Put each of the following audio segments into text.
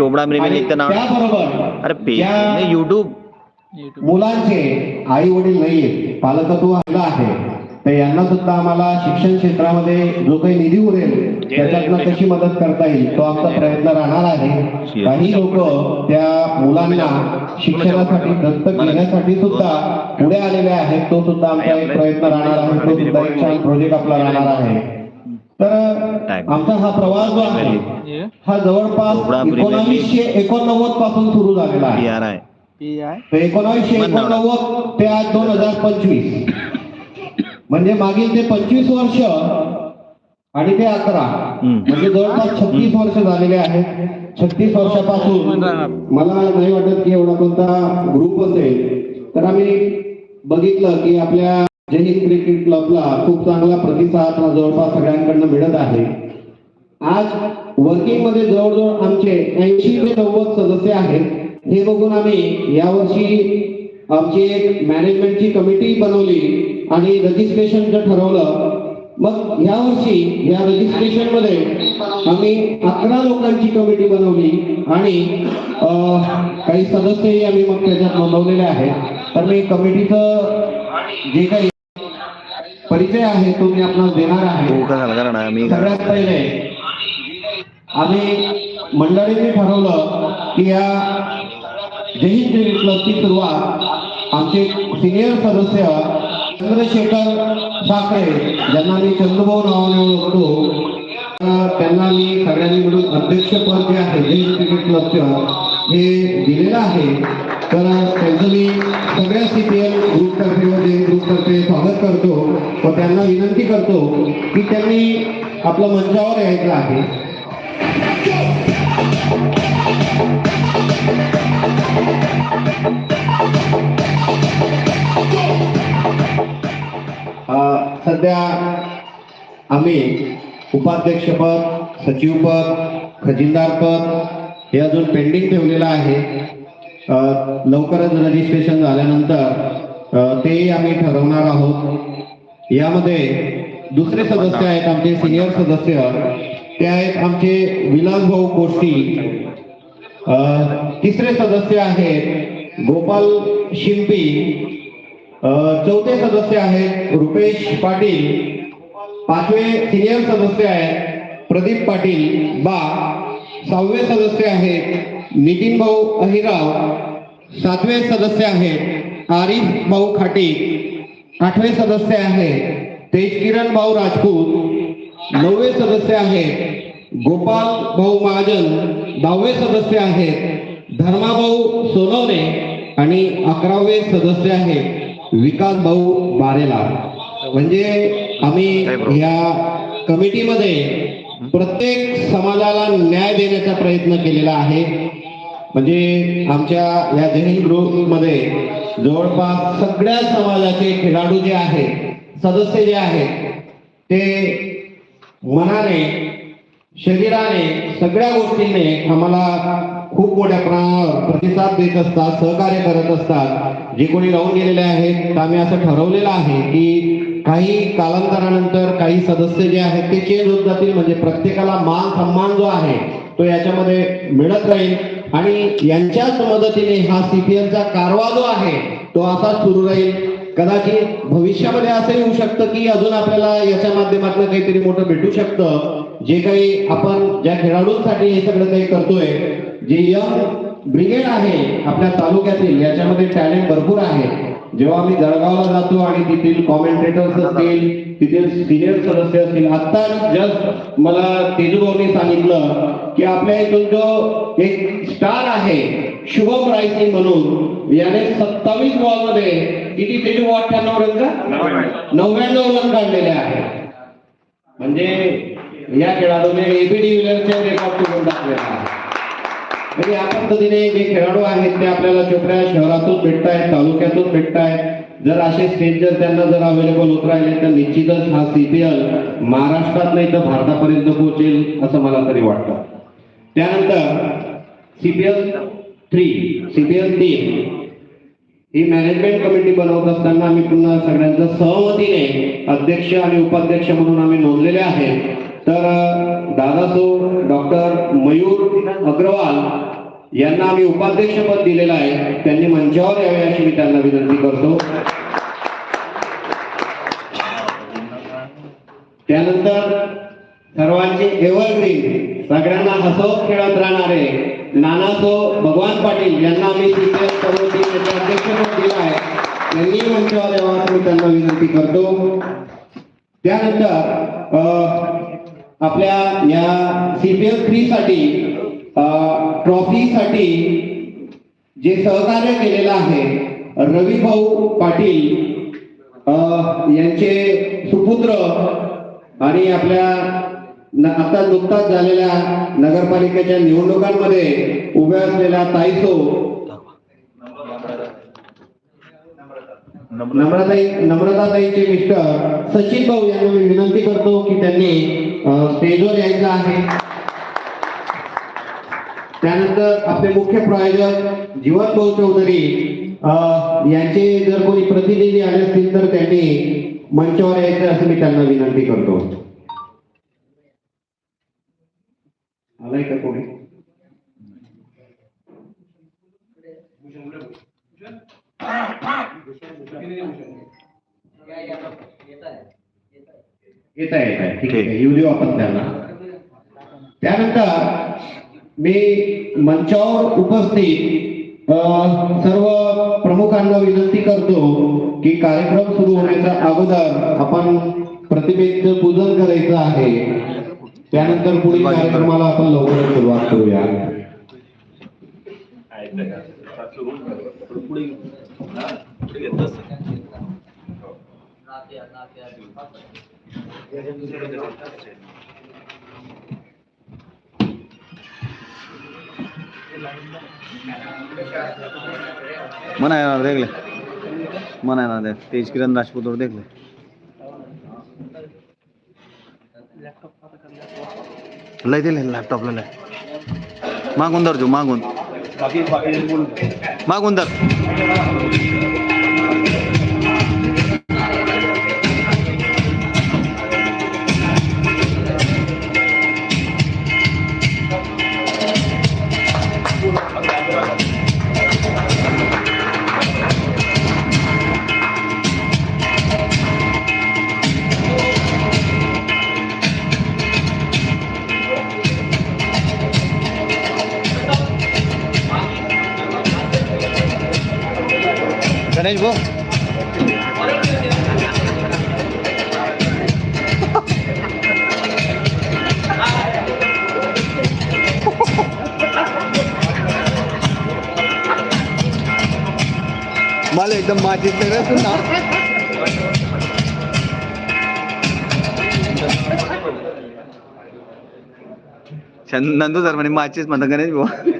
चोपडा मेरे में लिखते नाम त्याबरोबर अरे पे युट्यूब मुलांचे आई वडील नाहीये पालकत्व आलं आहे. तर यांना सुद्धा आम्हाला शिक्षण क्षेत्रामध्ये जो काही निधी उरेल त्याच्यातनं कशी मदत करता येईल तो आमचा प्रयत्न राहणार आहे. काही लोक त्या मुलांना शिक्षणासाठी दत्तक घेण्यासाठी सुद्धा पुढे आलेले आहेत. तो सुद्धा आमचा एक प्रयत्न राहणार आहे. तो सुद्धा एक छान प्रोजेक्ट आपला राहणार आहे. तर आमचा हा प्रवास जो आहे हा जवळपास एकोणावीसशे एकोणनव्वदपासून सुरू झालेला आहे. आर आय तर एकोणावीसशे एकोणनव्वद ते आज दोन हजार पंचवीस. म्हणजे मागील ते पंचवीस वर्ष आणि ते अकरा. म्हणजे जवळपास छत्तीस वर्ष झालेले आहेत. छत्तीस वर्षापासून मला नाही वाटत की एवढा कोणता ग्रुप असेल. तर आम्ही बघितलं की आपल्या जेही क्रिकेट क्लबला खूप चांगला प्रतिसाद हा जवळपास सगळ्यांकडनं मिळत आहे. आज वर्किंगमध्ये जवळजवळ आमचे ऐंशी ते नव्वद सदस्य आहेत. हे बघून आम्ही यावर्षी आमची एक मॅनेजमेंटची कमिटी बनवली आणि रजिस्ट्रेशनचं ठरवलं. मग या वर्षी या रजिस्ट्रेशनमध्ये आम्ही अकरा लोकांची कमिटी बनवली आणि काही सदस्यही आम्ही मग त्याच्यात नोंदवलेले आहेत. तर मी कमिटीचं जे काही परिचय आहे तो मी आपणास देणार आहे. सगळ्यात पहिले आम्ही मंडळीने ठरवलं की या जय हिंद क्रिकेट क्लबची सुरुवात आमचे सिनियर सदस्य चंद्रशेखर साखरे ज्यांना मी चंद्रभाऊ नावाने ओळखतो तर त्यांना मी सगळ्यांनी मिळून अध्यक्षपद जे आहे जय हिंद क्रिकेट क्लबचं हे दिलेलं आहे. तर त्यांचं मी सगळ्या सीपीएल ग्रुपतर्फे व ग्रुपतर्फे स्वागत करतो. व त्यांना विनंती करतो की त्यांनी आपलं मंचावर यायचं आहे. सध्या आम्ही उपाध्यक्षपद सचिवपद खजिनदारपद हे अजून पेंडिंग ठेवलेलं आहे. लवकरच रजिस्ट्रेशन झाल्यानंतर तेही आम्ही ठरवणार आहोत. यामध्ये दुसरे सदस्य आहेत आमचे सिनियर सदस्य. ते आहेत आमचे विलास भाऊ कोष्टी. तिसरे सदस्य आहेत गोपाल शिंपी. चौथे सदस्य आहेत रुपेश पाटील. पाचवे सिनियर सदस्य आहेत प्रदीप पाटील. बा सहावे सदस्य आहेत नितीन भाऊ अहिराव. सातवे सदस्य आहेत आरिफ भाऊ खाटी. आठवे सदस्य आहेत तेजकिरण भाऊ राजपूत. नववे सदस्य आहेत गोपाल भाऊ महाजन. दहावे सदस्य आहेत धर्माभाऊ सोनवणे आणि अकरावे सदस्य आहेत विकास भाऊ बारेला. म्हणजे आम्ही या कमिटीमध्ये प्रत्येक समाजाला न्याय देण्याचा प्रयत्न केलेला आहे. म्हणजे आमच्या या जैन ग्रुपमध्ये जवळपास सगळ्या समाजाचे खेळाडू जे आहेत सदस्य जे आहेत ते मनाने शरीराने सगळ्या गोष्टींनी आम्हाला खूप मोठ्या प्रमाणावर प्रतिसाद देत असतात सहकार्य करत असतात. जे कोणी राहून गेलेले आहेत तर आम्ही असं ठरवलेलं आहे की काही कालांतरानंतर काही सदस्य जे आहेत ते चेंज होत जातील. म्हणजे प्रत्येकाला मान सन्मान जो आहे तो याच्यामध्ये मिळत राहील. आणि यांच्याच मदतीने हा सीपीएमचा कारवा जो आहे तो असा सुरू राहील. कदाचित भविष्यामध्ये असं येऊ शकतं की अजून आपल्याला याच्या माध्यमातून काहीतरी मोठं भेटू शकतं. जे काही आपण ज्या खेळाडूंसाठी हे सगळं काही करतोय जे यंग ब्रिगेड आहे आपल्या तालुक्यातील याच्यामध्ये टॅलेंट भरपूर आहे. जेव्हा आम्ही जळगावला जातो आणि तिथील कॉमेंटेटर्स असतील तिथील सिनियर सदस्य असतील आता जस्ट मला तेजूभाऊनी सांगितलं की आपल्या इथून जो एक स्टार आहे शुभम रायसिंग म्हणून याने सत्तावीस बॉलमध्ये किती तेजू अठ्ठ्याण्णव रन का नव्याण्णव रन काढलेले आहे. म्हणजे या खेळाडूने एबीडी विलरचे रेकॉर्ड करून टाकलेला आहे. म्हणजे या पद्धतीने जे खेळाडू आहेत ते आपल्याला चोपड्या शहरातून भेटतायत तालुक्यातून भेटतायत. जर असे स्टेज जर त्यांना जर अवेलेबल होत राहिले तर निश्चितच हा सीपीएल महाराष्ट्रात नाही तर भारतापर्यंत पोहोचेल असं मला तरी वाटतं. त्यानंतर सीपीएल थ्री सीपीएल तीन ही मॅनेजमेंट कमिटी बनवत असताना आम्ही पुन्हा सगळ्यांच्या सहमतीने अध्यक्ष आणि उपाध्यक्ष म्हणून आम्ही नोंदलेले आहेत. तर दादासो डॉक्टर मयूर अग्रवाल यांना आम्ही उपाध्यक्षपद दिलेलं आहे. त्यांनी मंचावर यावे अशी मी त्यांना विनंती करतो. त्यानंतर सर्वांचे एव्हरग्रीन सगळ्यांना हसवत खेळत राहणारे नानासो भगवान पाटील यांना आम्ही अध्यक्षपद दिलं आहे. त्यांनी मंचावर यावं मी त्यांना विनंती करतो. त्यानंतर आपल्या या सीपीएल थ्री साठी ट्रॉफी साठी जे सहकार्य केलेलं आहे रवी भाऊ पाटील यांचे सुपुत्र आणि आपल्या आता नुकताच झालेल्या नगरपालिकेच्या निवडणुकांमध्ये उभ्या असलेल्या ताईसो. नम्रताई नम्रताताईचे मिस्टर सचिन भाऊ यांना मी विनंती करतो की त्यांनी स्टेजवर यायचं आहे. त्यानंतर आपले मुख्य प्रायोजक जीवन भाऊ चौधरी यांचे जर कोणी प्रतिनिधी आले असतील तर त्यांनी मंचावर यायचं असं मी त्यांना विनंती करतो. आलाय का कोणी? येत आहे येत आहे ठीक आहे येऊ देऊ आपण त्यांना. त्यानंतर मी मंचावर उपस्थित सर्व प्रमुखांना विनंती करतो की कार्यक्रम सुरू होण्याच्या अगोदर आपण प्रतिमेचं पूजन करायचं आहे. त्यानंतर पुढील कार्यक्रमाला आपण लवकरच सुरुवात करूया. मन है ना देख ले. मना है ना देख. तेज किरण राजपूत और देख ले. लय दिले लॅपटॉपला लय. मागून धर तू मागून. मागून धर. गणेश भाऊ. मला एकदम माझी सगळं ना नंदू सर म्हणे माचीच म्हणता गणेश भाऊ.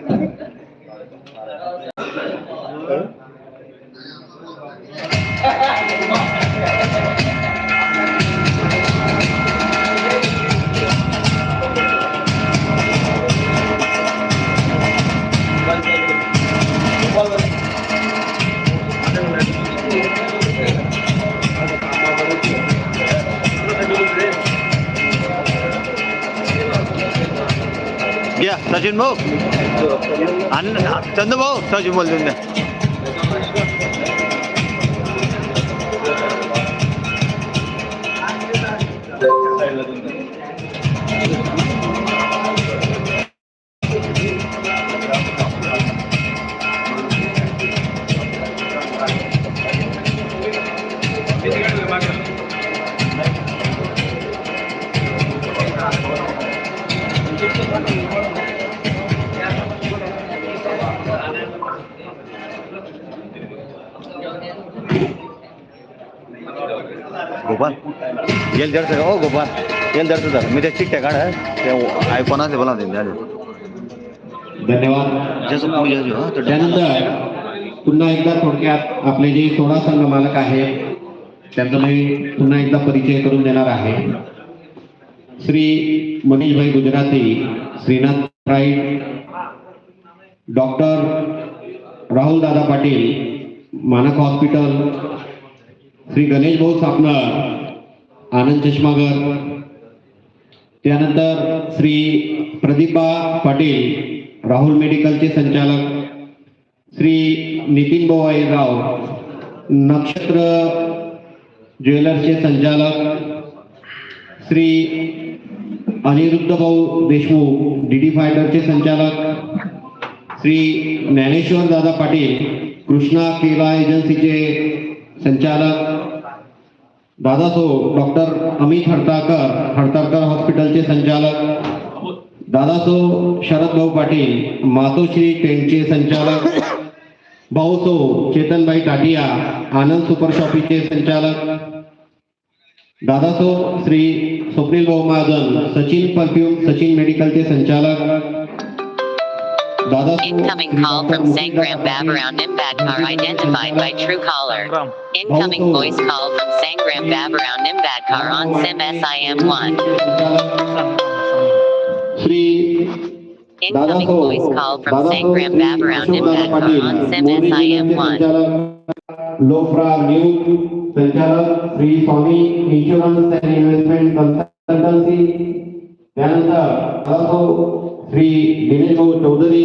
घ्या सचिन भाऊ आणि चंदू भाऊ सचिन ओ गोपाल येल जडचं जर मी त्या चिठ्ठ्या काढ त्या आयफोनाचे बोला धन्यवाद जसं पूजा जो, हा, तो त्यानंतर पुन्हा एकदा थोडक्यात आपले जे सोळा संघ मालक आहेत त्यांचा मी पुन्हा एकदा परिचय करून देणार आहे श्री मनीषभाई गुजराती श्रीनाथ राईट डॉक्टर राहुल दादा पाटील मानक हॉस्पिटल श्री गणेश भाऊ सापनर आनंद चष्मागर त्यानंतर श्री प्रदीपा पाटील राहुल मेडिकलचे संचालक. श्री नितीन भाऊ राव नक्षत्र ज्वेलर्सचे संचालक. श्री अनिरुद्ध भाऊ देशमुख डी डी फायटरचे संचालक. श्री ज्ञानेश्वर दादा पाटील कृष्णा क्रीडा एजन्सीचे संचालक. दादासो डॉक्टर अमित हडताकर हडताळकर हॉस्पिटलचे संचालक. दादासो शरद भाऊ पाटील, मातोश्री टेंटचे संचालक. भाऊसो चेतनभाई टाटिया, आनंद सुपर शॉपीचे संचालक. दादासो श्री स्वप्नील भाऊ महाजन, सचिन परफ्यूम, सचिन मेडिकल मेडिकलचे संचालक. Incoming Shri call doctor from Muralidhar Sangram Patil, Babaround Nimbadkar identified by Truecaller. Incoming Also- voice call from Sangram Babaround Nimbadkar on SIM SIM1. Shri Incoming Dadaso voice call from Dadaso Sangram Shri Babaround Ashokdada Nimbadkar Patil, on SIM मोरी जिल्ह्याचे SIM1. संचालक लोफ्रा news संचालक Shri Swami insurance and investment consultancy त्यानंतर दादासो श्री दिनेश भाऊ चौधरी